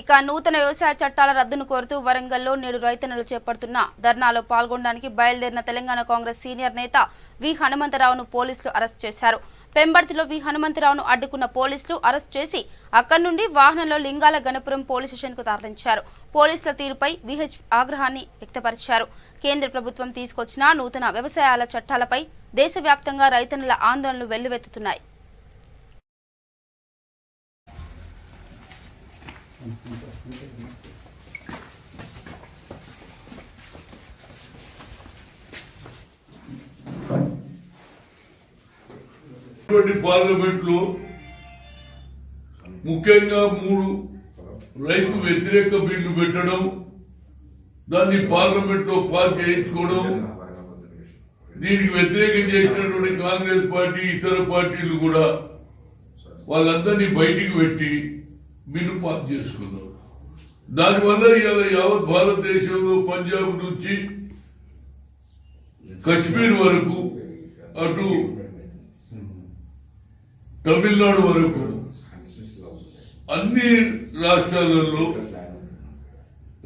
ఇక నూతన వ్యవసాయ చట్టాల రద్దును కోరుతూ వరంగల్లో నేడు రైతన్నలు చేపడుతున్న ధర్నాలో పాల్గొనడానికి బయలుదేరిన తెలంగాణ కాంగ్రెస్ సీనియర్ నేత వి హనుమంతరావును పోలీసులు అరెస్ట్ చేశారు. పెంబర్తిలో వి హనుమంతరావును అడ్డుకున్న పోలీసులు అరెస్ట్ చేసి అక్కడి నుండి వాహనంలో లింగాల గణపురం పోలీస్ స్టేషన్కు తరలించారు. పోలీసుల తీరుపై విహెచ్ ఆగ్రహాన్ని వ్యక్తపరిచారు. కేంద్ర ప్రభుత్వం తీసుకొచ్చిన నూతన వ్యవసాయాల చట్టాలపై దేశవ్యాప్తంగా రైతన్నుల ఆందోళనలు వెల్లువెత్తుతున్నాయి. పార్లమెంట్లో ముఖ్యంగా మూడు రైతు వ్యతిరేక బిల్లు పెట్టడం దాన్ని పార్లమెంట్లో పాస్ చేయించుకోవడం దీనికి వ్యతిరేకం చేసినటువంటి కాంగ్రెస్ పార్టీ ఇతర పార్టీలు కూడా వాళ్ళందరినీ బయటికి పెట్టి బిల్లు పాస్ చేసుకున్నారు దానివల్ల ఇవాళ యావత్ భారతదేశంలో పంజాబ్ నుంచి కశ్మీర్ వరకు అటు తమిళనాడు వరకు అన్ని రాష్ట్రాలలో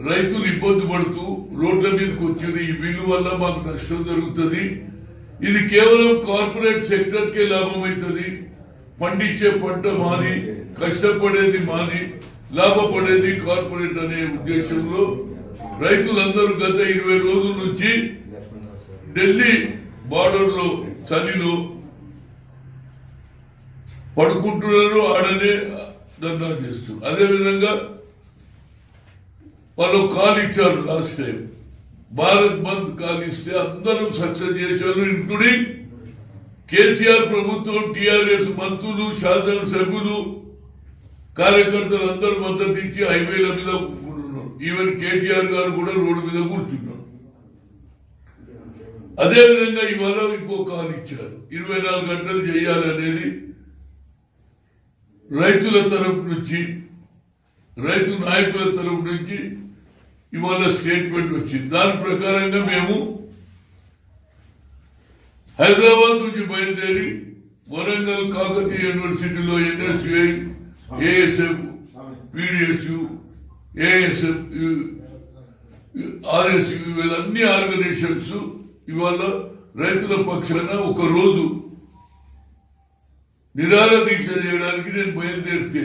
రైతులు ఇబ్బంది పడుతూ రోడ్ల మీదకి వచ్చిన ఈ బిల్లు వల్ల మాకు నష్టం జరుగుతుంది. ఇది కేవలం కార్పొరేట్ సెక్టర్ కే లాభం అవుతుంది పండించే పంట మాది కష్టపడేది మాది లాభపడేది కార్పొరేట్ అనే ఉద్దేశంలో రైతులందరూ గత ఇరవై రోజుల నుంచి ఢిల్లీ బార్డర్లో చలిలో పడుకుంటున్నారు ఆడనే ధర్నా చేస్తున్నారు. అదే విధంగా వాళ్ళు కాల్ ఇచ్చారు last time. Bharat bandh call ఇస్తే అందరం సక్సెస్ చేశారు ఇంక్లూడింగ్ కేసీఆర్ ప్రభుత్వం టీఆర్ఎస్ మంత్రులు శాసనసభ్యులు కార్యకర్తలు అందరూ మద్దతు ఇచ్చి హైవేల మీద కూర్చున్నారు. ఈవెన్ కేటీఆర్ గారు కూడా రోడ్డు మీద కూర్చున్నారు. అదేవిధంగా ఇవాళ ఇంకో కాల్ ఇచ్చారు. ఇరవై నాలుగు గంటలు చేయాలనేది రైతుల తరపు నుంచి రైతు నాయకుల తరపు నుంచి ఇవాళ స్టేట్మెంట్ వచ్చింది. దాని ప్రకారంగా మేము హైదరాబాద్ నుంచి బయలుదేరి వరంగల్ కాకతీయ యూనివర్సిటీలో NSUI ASF PDSU ASF RSU వీళ్ళన్ని organisations ఇవాళ రైతుల పక్షాన ఒక రోజు నిరార దీక్ష చేయడానికి నేను బయలుదేరితే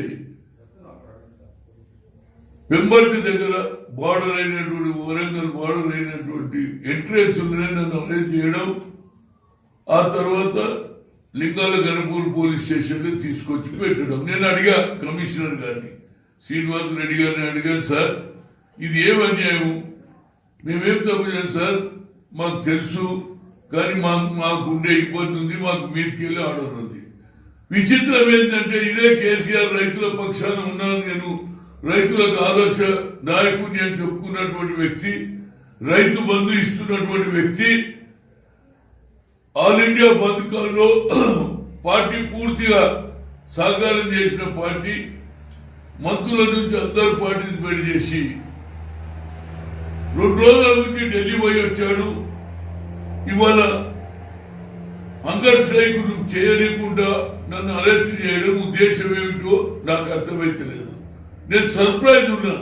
పెంబర్తి దగ్గర బార్డర్ అయినటువంటి వరంగల్ బార్డర్ అయినటువంటి ఎంట్రెన్స్ నన్ను అరేంజ్ చేయడం ఆ తర్వాత లింగాల గణపూర్ పోలీస్ స్టేషన్లో తీసుకొచ్చి పెట్టడం. నేను అడిగా కమిషనర్ గారిని శ్రీనివాస్ రెడ్డి గారిని అడిగాను సార్ ఇది ఏం అన్యాయం? మేమేం తప్పు చేయం సార్? మాకు తెలుసు కానీ మాకు మాకు ఉండే ఇబ్బంది ఉంది మాకు మీదకి వెళ్ళి ఆర్డర్ ఉంది విచిత్రం ఏంటంటే ఇదే కేసీఆర్ రైతుల పక్షాన ఉన్నాను నేను. రైతులకు ఆదర్శ నాయకుడిని అని చెప్పుకున్నటువంటి వ్యక్తి రైతు బంధు ఇస్తున్నటువంటి వ్యక్తి ఆల్ ఇండియా పథకాల్లో పార్టీ పూర్తిగా సహకారం చేసిన పార్టీ మంత్రుల నుంచి అందరు పార్టిసిపేట్ చేసి రెండు రోజుల నుంచి ఢిల్లీ పోయి వచ్చాడు. ఇవాళ హంగర్ స్ట్రైక్ నువ్వు చేయలేకుండా నన్ను అరెస్ట్ చేయడం ఉద్దేశం ఏమిటో నాకు అర్థమైతలేదు. నేను సర్ప్రైజ్ ఉన్నా.